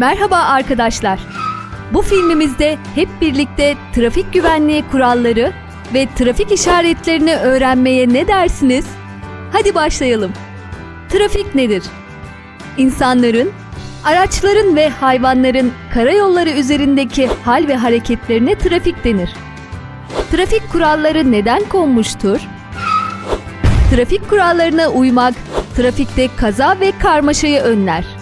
Merhaba arkadaşlar. Bu filmimizde hep birlikte trafik güvenliği kuralları ve trafik işaretlerini öğrenmeye ne dersiniz? Hadi başlayalım. Trafik nedir? İnsanların, araçların ve hayvanların karayolları üzerindeki hal ve hareketlerine trafik denir. Trafik kuralları neden konmuştur? Trafik kurallarına uymak trafikte kaza ve karmaşayı önler.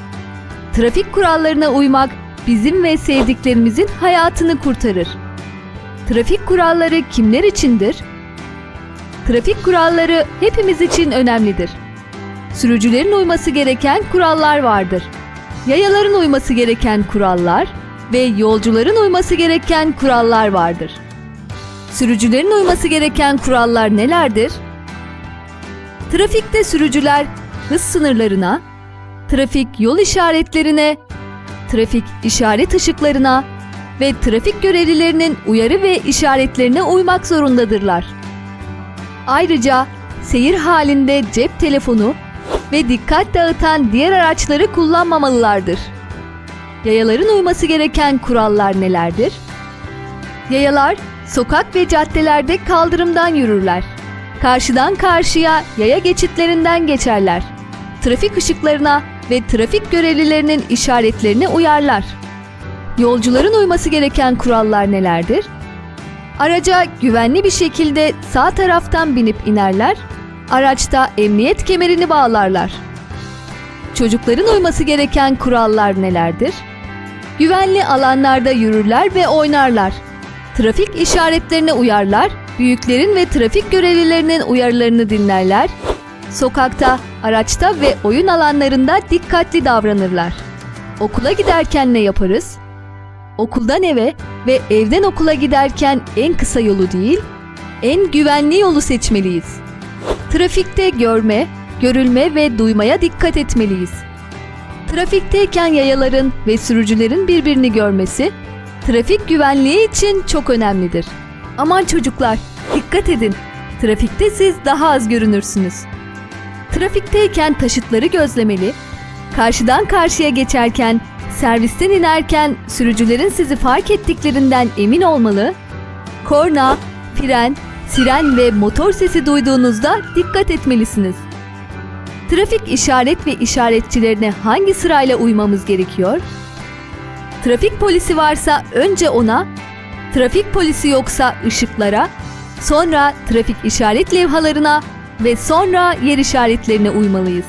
Trafik kurallarına uymak bizim ve sevdiklerimizin hayatını kurtarır. Trafik kuralları kimler içindir? Trafik kuralları hepimiz için önemlidir. Sürücülerin uyması gereken kurallar vardır. Yayaların uyması gereken kurallar ve yolcuların uyması gereken kurallar vardır. Sürücülerin uyması gereken kurallar nelerdir? Trafikte sürücüler hız sınırlarına, trafik yol işaretlerine, trafik işaret ışıklarına ve trafik görevlilerinin uyarı ve işaretlerine uymak zorundadırlar. Ayrıca seyir halinde cep telefonu ve dikkat dağıtan diğer araçları kullanmamalılardır. Yayaların uyması gereken kurallar nelerdir? Yayalar sokak ve caddelerde kaldırımdan yürürler. Karşıdan karşıya yaya geçitlerinden geçerler. Trafik ışıklarına ve trafik görevlilerinin işaretlerine uyarlar. Yolcuların uyması gereken kurallar nelerdir? Araca güvenli bir şekilde sağ taraftan binip inerler, araçta emniyet kemerini bağlarlar. Çocukların uyması gereken kurallar nelerdir? Güvenli alanlarda yürürler ve oynarlar. Trafik işaretlerine uyarlar, büyüklerin ve trafik görevlilerinin uyarılarını dinlerler, sokakta, araçta ve oyun alanlarında dikkatli davranırlar. Okula giderken ne yaparız? Okuldan eve ve evden okula giderken en kısa yolu değil, en güvenli yolu seçmeliyiz. Trafikte görme, görülme ve duymaya dikkat etmeliyiz. Trafikteyken yayaların ve sürücülerin birbirini görmesi, trafik güvenliği için çok önemlidir. Aman çocuklar, dikkat edin. Trafikte siz daha az görünürsünüz. Trafikteyken taşıtları gözlemeli, karşıdan karşıya geçerken, servisten inerken sürücülerin sizi fark ettiklerinden emin olmalı, korna, fren, siren ve motor sesi duyduğunuzda dikkat etmelisiniz. Trafik işaret ve işaretçilerine hangi sırayla uymamız gerekiyor? Trafik polisi varsa önce ona, trafik polisi yoksa ışıklara, sonra trafik işaret levhalarına ve sonra yer işaretlerine uymalıyız.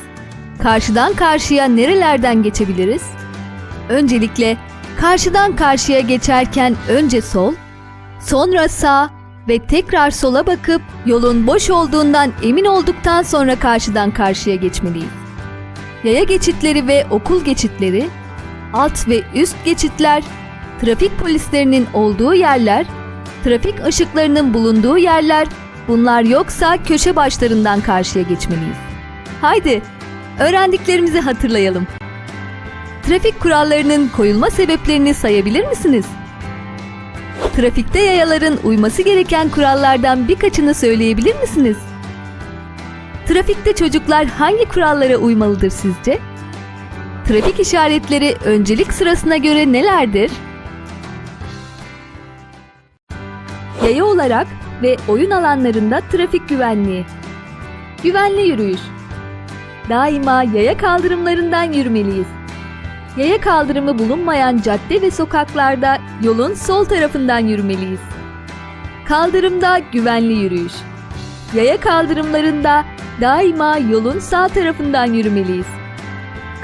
Karşıdan karşıya nerelerden geçebiliriz? Öncelikle karşıdan karşıya geçerken önce sol, sonra sağ ve tekrar sola bakıp yolun boş olduğundan emin olduktan sonra karşıdan karşıya geçmeliyiz. Yaya geçitleri ve okul geçitleri, alt ve üst geçitler, trafik polislerinin olduğu yerler, trafik ışıklarının bulunduğu yerler, bunlar yoksa köşe başlarından karşıya geçmeliyiz. Haydi, öğrendiklerimizi hatırlayalım. Trafik kurallarının koyulma sebeplerini sayabilir misiniz? Trafikte yayaların uyması gereken kurallardan birkaçını söyleyebilir misiniz? Trafikte çocuklar hangi kurallara uymalıdır sizce? Trafik işaretleri öncelik sırasına göre nelerdir? Yaya olarak ve oyun alanlarında trafik güvenliği. Güvenli yürüyüş. Daima yaya kaldırımlarından yürümeliyiz. Yaya kaldırımı bulunmayan cadde ve sokaklarda yolun sol tarafından yürümeliyiz. Kaldırımda güvenli yürüyüş. Yaya kaldırımlarında daima yolun sağ tarafından yürümeliyiz.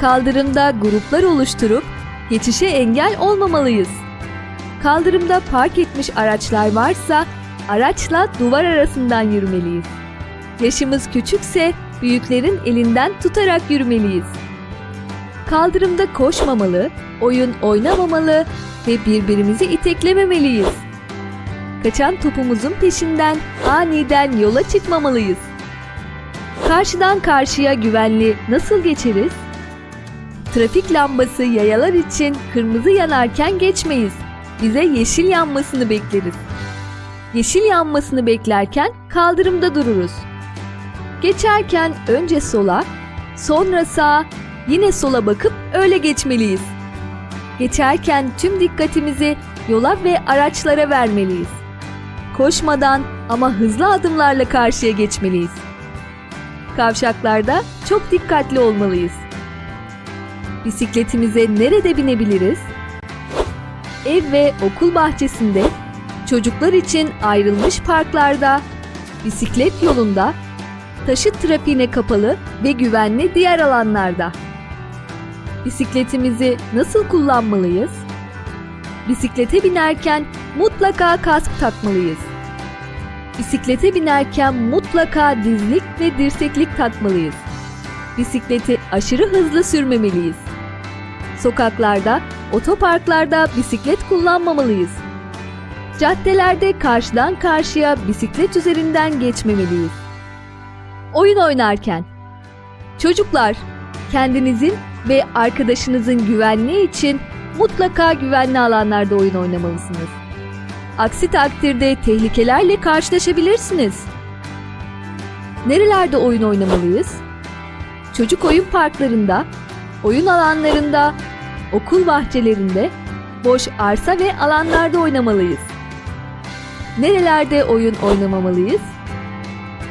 Kaldırımda gruplar oluşturup geçişe engel olmamalıyız. Kaldırımda park etmiş araçlar varsa araçla duvar arasından yürümeliyiz. Yaşımız küçükse büyüklerin elinden tutarak yürümeliyiz. Kaldırımda koşmamalı, oyun oynamamalı ve birbirimizi iteklememeliyiz. Kaçan topumuzun peşinden aniden yola çıkmamalıyız. Karşıdan karşıya güvenli nasıl geçeriz? Trafik lambası yayalar için kırmızı yanarken geçmeyiz. Bize yeşil yanmasını bekleriz. Yeşil yanmasını beklerken kaldırımda dururuz. Geçerken önce sola, sonra sağa, yine sola bakıp öyle geçmeliyiz. Geçerken tüm dikkatimizi yola ve araçlara vermeliyiz. Koşmadan ama hızlı adımlarla karşıya geçmeliyiz. Kavşaklarda çok dikkatli olmalıyız. Bisikletimize nerede binebiliriz? Ev ve okul bahçesinde, çocuklar için ayrılmış parklarda, bisiklet yolunda, taşıt trafiğine kapalı ve güvenli diğer alanlarda. Bisikletimizi nasıl kullanmalıyız? Bisiklete binerken mutlaka kask takmalıyız. Bisiklete binerken mutlaka dizlik ve dirseklik takmalıyız. Bisikleti aşırı hızlı sürmemeliyiz. Sokaklarda, otoparklarda bisiklet kullanmamalıyız. Caddelerde karşıdan karşıya bisiklet üzerinden geçmemeliyiz. Oyun oynarken Çocuklar, kendinizin ve arkadaşınızın güvenliği için mutlaka güvenli alanlarda oyun oynamalısınız. Aksi takdirde tehlikelerle karşılaşabilirsiniz. Nerelerde oyun oynamalıyız? Çocuk oyun parklarında, oyun alanlarında, okul bahçelerinde, boş arsa ve alanlarda oynamalıyız. Nerelerde oyun oynamamalıyız?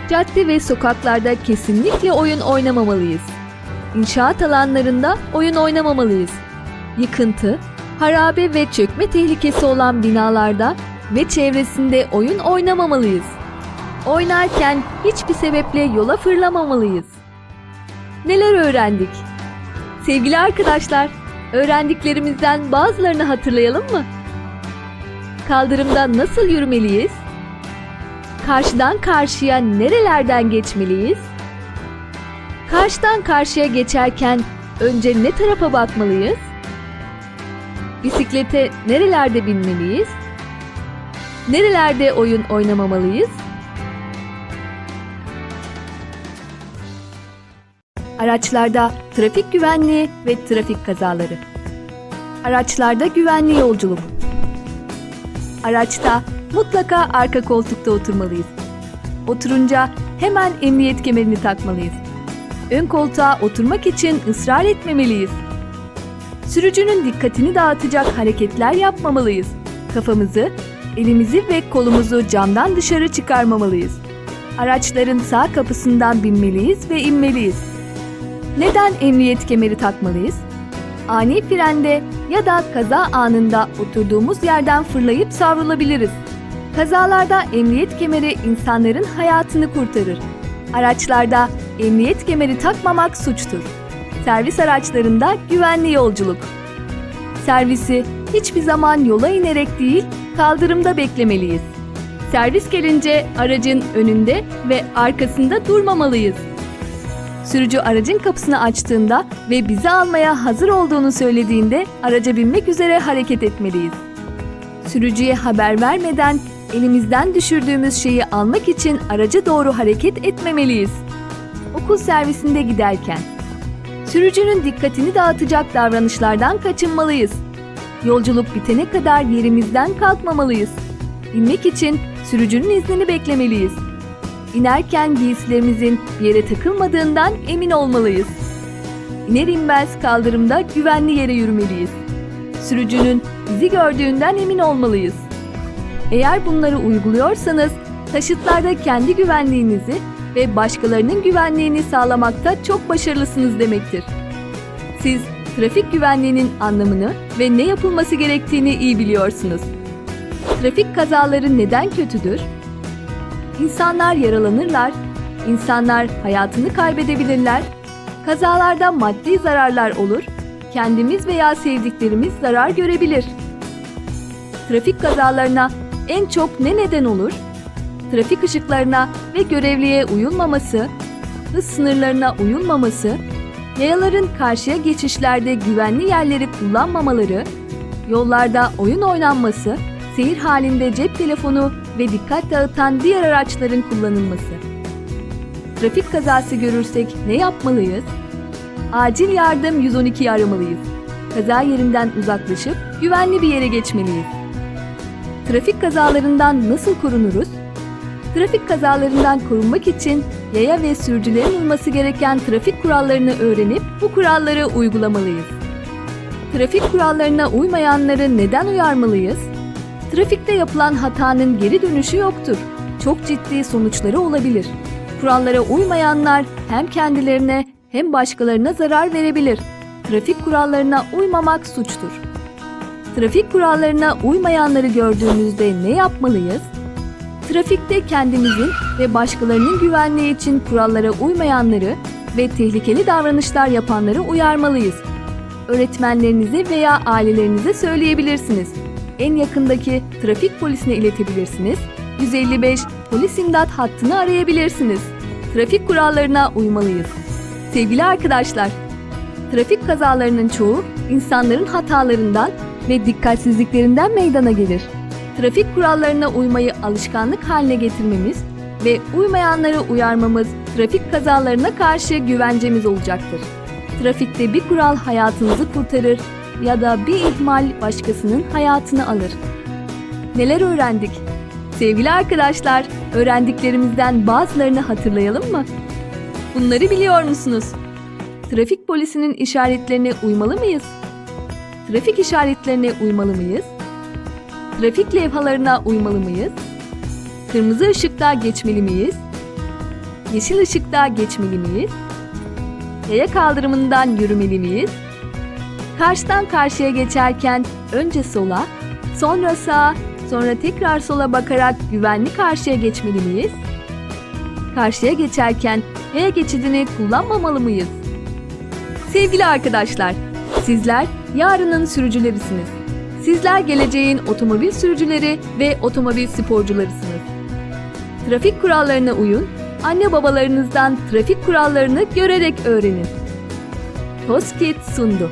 Cadde ve sokaklarda kesinlikle oyun oynamamalıyız. İnşaat alanlarında oyun oynamamalıyız. Yıkıntı, harabe ve çökme tehlikesi olan binalarda ve çevresinde oyun oynamamalıyız. Oynarken hiçbir sebeple yola fırlamamalıyız. Neler öğrendik? Sevgili arkadaşlar, öğrendiklerimizden bazılarını hatırlayalım mı? Kaldırımda nasıl yürümeliyiz? Karşıdan karşıya nerelerden geçmeliyiz? Karşıdan karşıya geçerken önce ne tarafa bakmalıyız? Bisiklete nerelerde binmeliyiz? Nerelerde oyun oynamamalıyız? Araçlarda trafik güvenliği ve trafik kazaları. Araçlarda güvenli yolculuk. Araçta mutlaka arka koltukta oturmalıyız. Oturunca hemen emniyet kemerini takmalıyız. Ön koltuğa oturmak için ısrar etmemeliyiz. Sürücünün dikkatini dağıtacak hareketler yapmamalıyız. Kafamızı, elimizi ve kolumuzu camdan dışarı çıkarmamalıyız. Araçların sağ kapısından binmeliyiz ve inmeliyiz. Neden emniyet kemeri takmalıyız? Ani frende ya da kaza anında oturduğumuz yerden fırlayıp savrulabiliriz. Kazalarda emniyet kemeri insanların hayatını kurtarır. Araçlarda emniyet kemeri takmamak suçtur. Servis araçlarında güvenli yolculuk. Servisi hiçbir zaman yola inerek değil, kaldırımda beklemeliyiz. Servis gelince aracın önünde ve arkasında durmamalıyız. Sürücü aracın kapısını açtığında ve bizi almaya hazır olduğunu söylediğinde araca binmek üzere hareket etmeliyiz. Sürücüye haber vermeden elimizden düşürdüğümüz şeyi almak için araca doğru hareket etmemeliyiz. Okul servisinde giderken sürücünün dikkatini dağıtacak davranışlardan kaçınmalıyız. Yolculuk bitene kadar yerimizden kalkmamalıyız. İnmek için sürücünün iznini beklemeliyiz. İnerken giysilerimizin bir yere takılmadığından emin olmalıyız. İner inmez kaldırımda güvenli yere yürümeliyiz. Sürücünün bizi gördüğünden emin olmalıyız. Eğer bunları uyguluyorsanız taşıtlarda kendi güvenliğinizi ve başkalarının güvenliğini sağlamakta çok başarılısınız demektir. Siz trafik güvenliğinin anlamını ve ne yapılması gerektiğini iyi biliyorsunuz. Trafik kazaları neden kötüdür? İnsanlar yaralanırlar, insanlar hayatını kaybedebilirler, kazalarda maddi zararlar olur, kendimiz veya sevdiklerimiz zarar görebilir. Trafik kazalarına en çok ne neden olur? Trafik ışıklarına ve görevliye uyulmaması, hız sınırlarına uyulmaması, yayaların karşıya geçişlerde güvenli yerleri kullanmamaları, yollarda oyun oynanması, seyir halinde cep telefonu ve dikkat dağıtan diğer araçların kullanılması. Trafik kazası görürsek ne yapmalıyız? Acil yardım 112'yi aramalıyız. Kaza yerinden uzaklaşıp güvenli bir yere geçmeliyiz. Trafik kazalarından nasıl korunuruz? Trafik kazalarından korunmak için yaya ve sürücülerin uyması gereken trafik kurallarını öğrenip bu kuralları uygulamalıyız. Trafik kurallarına uymayanları neden uyarmalıyız? Trafikte yapılan hatanın geri dönüşü yoktur. Çok ciddi sonuçları olabilir. Kurallara uymayanlar hem kendilerine hem başkalarına zarar verebilir. Trafik kurallarına uymamak suçtur. Trafik kurallarına uymayanları gördüğümüzde ne yapmalıyız? Trafikte kendimizin ve başkalarının güvenliği için kurallara uymayanları ve tehlikeli davranışlar yapanları uyarmalıyız. Öğretmenlerinize veya ailelerinize söyleyebilirsiniz. En yakındaki trafik polisine iletebilirsiniz. 155 polis imdat hattını arayabilirsiniz. Trafik kurallarına uymalıyız. Sevgili arkadaşlar, trafik kazalarının çoğu insanların hatalarından ve dikkatsizliklerinden meydana gelir. Trafik kurallarına uymayı alışkanlık haline getirmemiz ve uymayanları uyarmamız trafik kazalarına karşı güvencemiz olacaktır. Trafikte bir kural hayatınızı kurtarır ya da bir ihmal başkasının hayatını alır. Neler öğrendik? Sevgili arkadaşlar, öğrendiklerimizden bazılarını hatırlayalım mı? Bunları biliyor musunuz? Trafik polisinin işaretlerine uymalı mıyız? Trafik işaretlerine uymalı mıyız? Trafik levhalarına uymalı mıyız? Kırmızı ışıkta geçmeli miyiz? Yeşil ışıkta geçmeli miyiz? Yaya kaldırımından yürümeli miyiz? Karşıdan karşıya geçerken önce sola, sonra sağa, sonra tekrar sola bakarak güvenli karşıya geçmeli miyiz? Karşıya geçerken yaya geçidini kullanmamalı mıyız? Sevgili arkadaşlar, sizler yarının sürücülerisiniz. Sizler geleceğin otomobil sürücüleri ve otomobil sporcularısınız. Trafik kurallarına uyun, anne babalarınızdan trafik kurallarını görerek öğrenin. Toskit sundu.